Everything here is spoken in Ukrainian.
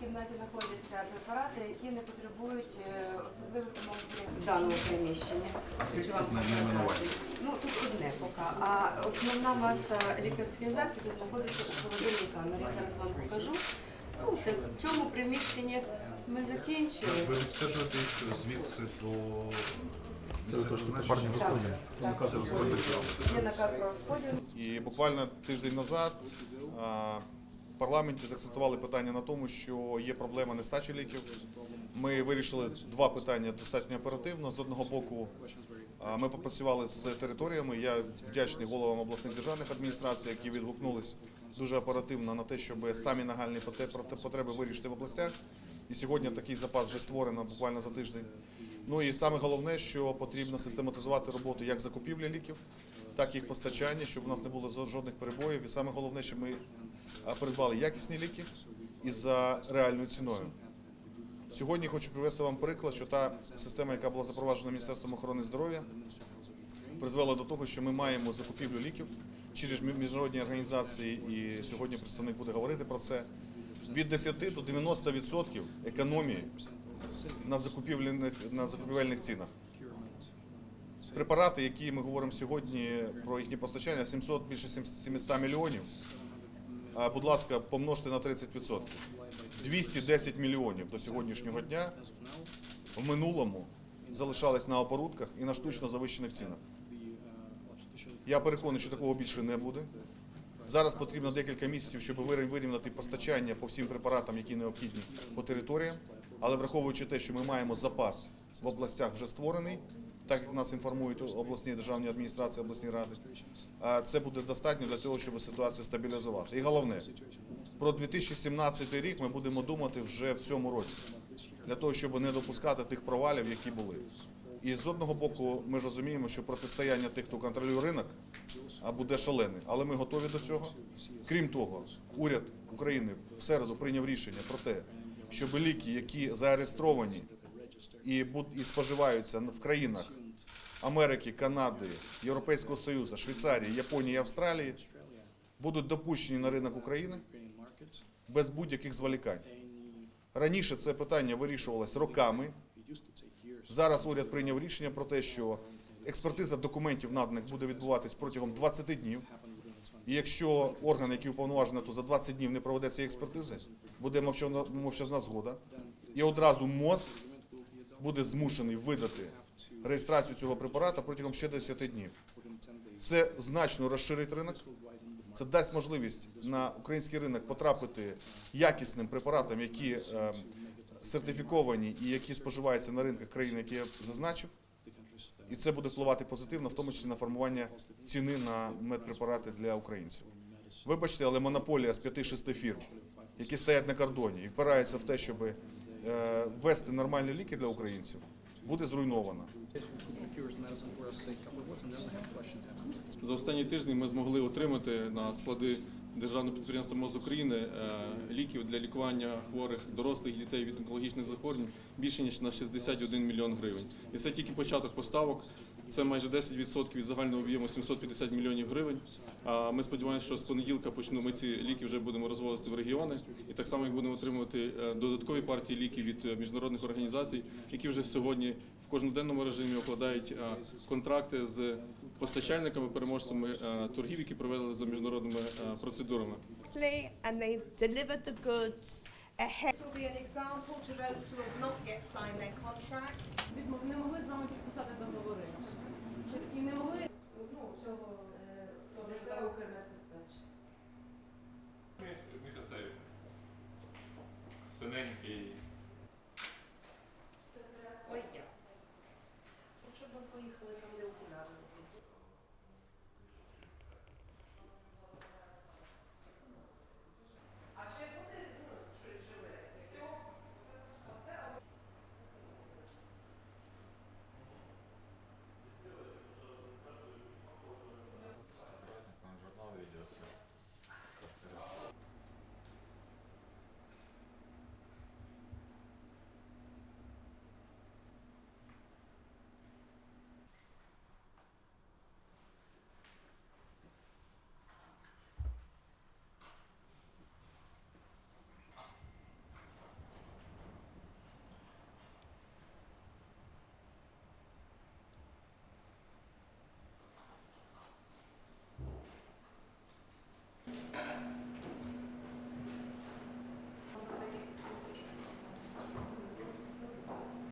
кімнаті знаходяться препарати, які не потребують е, особливих умов в даному приміщенні. Скільки вам? Ну тут одне поки. А основна маса лікарських засобів знаходиться у холодильній камері. Я зараз вам покажу. Ну, це в цьому приміщенні ми закінчили. Ви відстежуєте їх звідси до. Є наказ про розподіл. І буквально тиждень назад в парламенті заакцентували питання на тому, що є проблема нестачі ліків. Ми вирішили два питання достатньо оперативно. З одного боку, ми попрацювали з територіями. Я вдячний головам обласних державних адміністрацій, які відгукнулись дуже оперативно на те, щоб самі нагальні потреби вирішити в областях. І сьогодні такий запас вже створено буквально за тиждень. Ну і саме головне, що потрібно систематизувати роботу як закупівлі ліків, так їх постачання, щоб у нас не було жодних перебоїв. І саме головне, щоб ми придбали якісні ліки і за реальною ціною. Сьогодні хочу привести вам приклад, що та система, яка була запроваджена Міністерством охорони здоров'я, призвела до того, що ми маємо закупівлю ліків через міжнародні організації, і сьогодні представник буде говорити про це. Від 10 до 90% економії на закупівельних, на закупівельних цінах. Препарати, які ми говоримо сьогодні про їхнє постачання, 700, більше 700 мільйонів. Будь ласка, помножте на 30%. 210 мільйонів до сьогоднішнього дня в минулому залишались на оборудках і на штучно завищених цінах. Я переконаний, що такого більше не буде. Зараз потрібно декілька місяців, щоб вирів- вирівняти постачання по всім препаратам, які необхідні по територіям. Але враховуючи те, що ми маємо запас в областях вже створений, так як нас інформують обласні державні адміністрації, обласні ради, це буде достатньо для того, щоб ситуацію стабілізувати. І головне, про 2017 рік ми будемо думати вже в цьому році, для того, щоб не допускати тих провалів, які були. І з одного боку, ми розуміємо, що протистояння тих, хто контролює ринок, буде шалене. Але ми готові до цього. Крім того, уряд України в середу прийняв рішення про те, щоб ліки, які зареєстровані і споживаються в країнах Америки, Канади, Європейського Союзу, Швейцарії, Японії Австралії, будуть допущені на ринок України без будь-яких зволікань. Раніше це питання вирішувалось роками. Зараз уряд прийняв рішення про те, що експертиза документів наданих буде відбуватись протягом 20 днів. І якщо орган, який уповноважений, то за 20 днів не проведе цієї експертизи, буде мовчазна, згода. І одразу МОЗ буде змушений видати реєстрацію цього препарата протягом ще 10 днів. Це значно розширить ринок. Це дасть можливість на український ринок потрапити якісним препаратам, які е, сертифіковані і які споживаються на ринках країн, які я зазначив. І це буде впливати позитивно, в тому числі на формування ціни на медпрепарати для українців. Вибачте, але монополія з 5-6 фірм, які стоять на кордоні і впираються в те, щоб е, ввести нормальні ліки для українців, буде зруйнована. За останні тижні ми змогли отримати на склади державного підприємства МОЗ України е, ліків для лікування хворих дорослих дітей від онкологічних захворювань більше ніж на 61 мільйон гривень. І це тільки початок поставок. Це майже 10% від загального об'єму 750 мільйонів гривень. А ми сподіваємося, що з понеділка почну ми ці ліки вже будемо розвозити в регіони. І так само як будемо отримувати е, додаткові партії ліків від е, міжнародних організацій, які вже сьогодні в кожноденному режимі укладають контракти з постачальниками, переможцями е, торгів, які провели за міжнародними е, процедурами. quickly and they delivered the goods ahead. This will be an example to those who have not yet signed their contract. Не могли з нами підписати договори. І не могли ну, цього е, того синенький